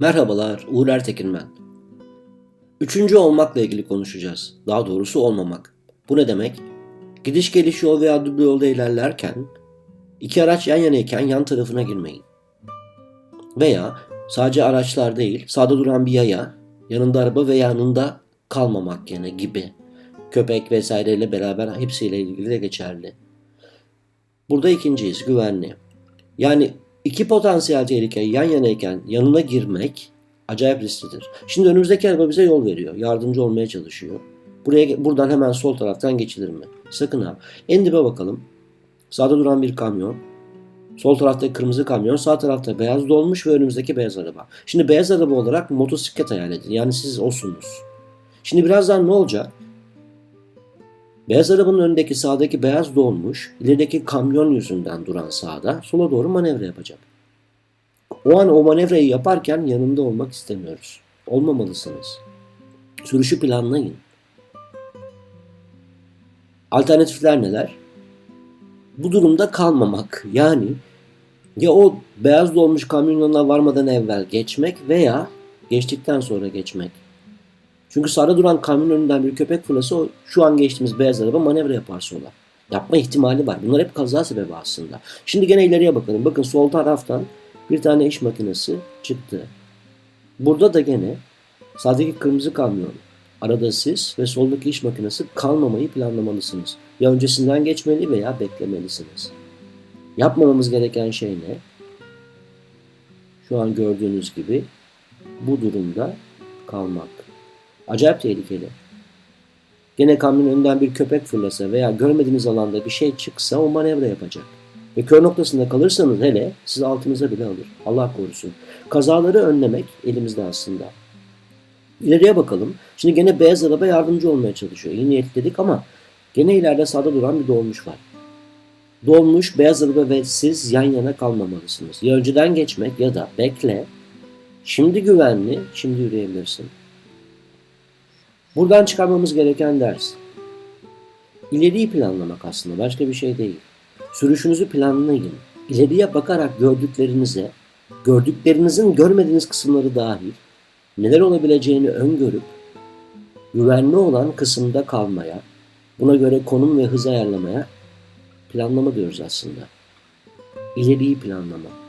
Merhabalar, Uğur Ertekin ben. Üçüncü olmakla ilgili konuşacağız. Daha doğrusu olmamak. Bu ne demek? Gidiş geliş yol veya duble yolda ilerlerken iki araç yan yanayken yan tarafına girmeyin. Veya sadece araçlar değil, sağda duran bir yaya, yanında araba ve yanında kalmamak gene gibi. Köpek vesaireyle beraber hepsiyle ilgili de geçerli. Burada ikinciyiz, güvenli. Yani iki potansiyel tehlike yan yanayken yanına girmek acayip risklidir. Şimdi önümüzdeki araba bize yol veriyor. Yardımcı olmaya çalışıyor. Buraya buradan hemen sol taraftan geçilir mi? Sakın ha. En dibe bakalım. Sağda duran bir kamyon. Sol tarafta kırmızı kamyon, sağ tarafta beyaz dolmuş ve önümüzdeki beyaz araba. Şimdi beyaz araba olarak motosiklet hayal edin. Yani siz olsunuz. Şimdi birazdan ne olacak? Beyaz arabanın önündeki sağdaki beyaz dolmuş, ilerideki kamyon yüzünden duran sağda sola doğru manevra yapacak. O an o manevrayı yaparken yanında olmak istemiyoruz. Olmamalısınız. Sürüşü planlayın. Alternatifler neler? Bu durumda kalmamak. Yani ya o beyaz dolmuş kamyonuna varmadan evvel geçmek veya geçtikten sonra geçmek. Çünkü sağda duran kamyon önünden bir köpek fırlasa o şu an geçtiğimiz beyaz araba manevra yapar sola. Yapma ihtimali var. Bunlar hep kaza sebebi aslında. Şimdi gene ileriye bakalım. Bakın sol taraftan bir tane iş makinesi çıktı. Burada da gene sağdaki kırmızı kamyon, arada siz ve soldaki iş makinesi kalmamayı planlamalısınız. Ya öncesinden geçmeli veya beklemelisiniz. Yapmamamız gereken şey ne? Şu an gördüğünüz gibi bu durumda kalmak. Acayip tehlikeli. Gene kamyon önünden bir köpek fırlasa veya görmediğiniz alanda bir şey çıksa o manevra yapacak. Ve kör noktasında kalırsanız hele sizi altınıza bile alır. Allah korusun. Kazaları önlemek elimizde aslında. İleriye bakalım. Şimdi gene beyaz araba yardımcı olmaya çalışıyor. İyi niyetli dedik ama gene ileride sağda duran bir dolmuş var. Dolmuş, beyaz araba ve siz yan yana kalmamalısınız. Ya önceden geçmek ya da bekle. Şimdi güvenli, şimdi yürüyebilirsin. Buradan çıkarmamız gereken ders. İleriyi planlamak aslında başka bir şey değil. Sürüşünüzü planlayın. İleriye bakarak gördüklerinize, gördüklerinizin görmediğiniz kısımları dahil neler olabileceğini öngörüp güvenli olan kısımda kalmaya, buna göre konum ve hız ayarlamaya planlama diyoruz aslında. İleriyi planlama.